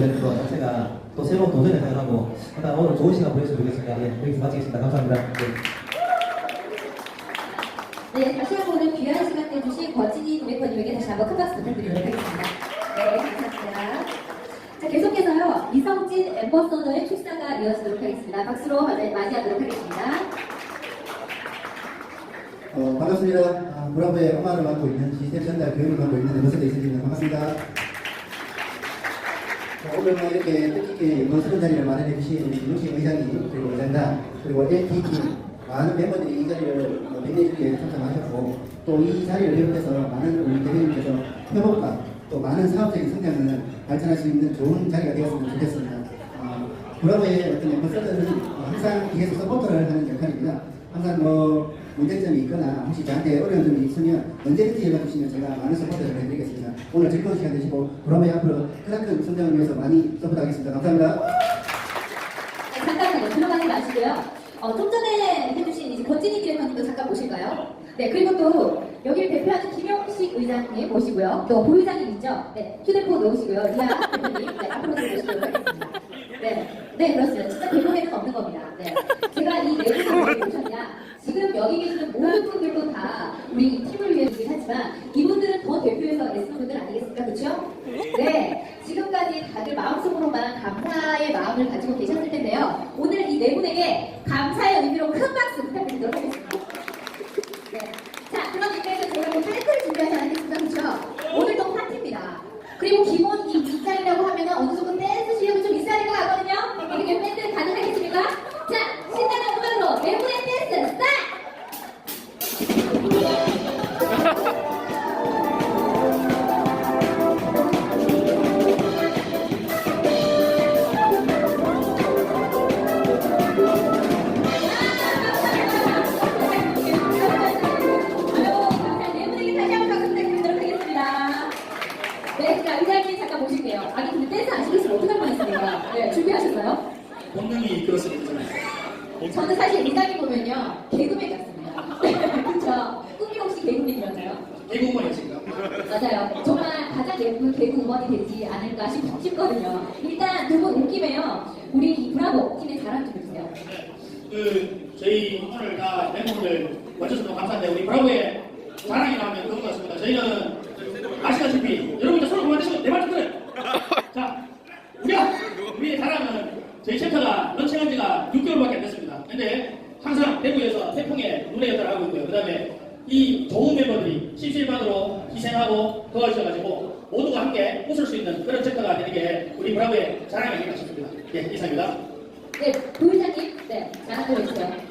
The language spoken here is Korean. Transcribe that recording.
멤버들마다 또 새로운 도전에 다양하고 일단 오늘 좋은 시간 보냈으면 좋겠습니다. 예, 여기서 마치겠습니다. 감사합니다. 예. 네, 다시 한번 오늘 귀한 시간 내주신 거진이 디렉터님에게 다시 한번 큰 박수 부탁드리도록 하겠습니다. 네, 감사합니다. 자, 계속해서요, 이성진 엠버서더의 축사가 이어지도록 하겠습니다. 박수로 맞이하도록 하겠습니다. 어, 반갑습니다. 아, 브라보의 엄마를 맡고 있는 시스템 전달 교육을 맡고 있는 엠버서더 이승입니다. 반갑습니다. 어, 오늘 뭐 이렇게 뜻깊게 멋스러운 자리를 마련해 주신 유시 의장님, 그리고 의장단, 그리고 LTT 많은 멤버들이 이 자리를 어, 빛내주기에 참석하셨고 또 이 자리를 비롯해서 많은 우리 대표님께서 협업과 또 많은 사업적인 성장을 발전할 수 있는 좋은 자리가 되었으면 좋겠습니다. 어, 브라보의 어떤 어, 항상 뒤에서 서포터를 하는 역할입니다. 항상 뭐 문제점이 있거나 혹시 저한테 어려운 점이 있으면 언제든지 연락 주시면 제가 많은 서포트를 해드리겠습니다. 오늘 즐거운 시간 되시고 브라보의 앞으로 크나큰 성장을 위해서 많이 서포트하겠습니다. 감사합니다. 네, 잠깐만요. 들어가지 마시고요. 어, 좀 전에 해주신 이제 거진이 디렉터님도 잠깐 모실까요? 네, 그리고 또 여기를 대표하는 김영식 의장님 모시고요. 또 부의장님 있죠? 네, 휴대폰 놓으시고요. 이하 대표님, 네, 앞으로 모시도록 하겠습니다. 네, 네, 그렇습니다. 진짜 대본에는 없는 겁니다. 네. 제가 이 내용을 왜 모셨냐? 지금 여기 계시는 모든 분들도 다 우리 이 팀을 위해서긴 하지만 이분 본능이 이끌었습니다. 저는 사실 의장님 보면요, 개그맨 같습니다. 그쵸? 꿈이 혹시 개그맨이었나요? 대공원이었습니다. 맞아요. 정말 가장 예쁜 개그 우먼이 되지 않을까 싶, 싶거든요. 일단 두분온 김에요. 우리 이 브라보 팀의 자랑 좀 해주세요. 그 저희 오늘 다 멤버분들 와주셔서 감사한데 우리 브라보의 자랑이 나오면 그런 것 같습니다. 저희는 아시다시피 여러분들 서로 그만하시고 내말 좀 들어요. 자, 우리가 우리의 자랑은 저희 챕터가 런칭한 지가 6개월밖에 안 됐습니다. 근데 항상 대구에서 태풍의 눈의 역할을 하고 있고요. 그 다음에 이 좋은 멤버들이 십시일반으로 희생하고 도와주셔가지고 모두가 함께 웃을 수 있는 그런 챕터가 되는 게 우리 브라보의 자랑이 아닌가 싶습니다. 예, 이상입니다. 네, 부의장님, 네, 좀 해주세요.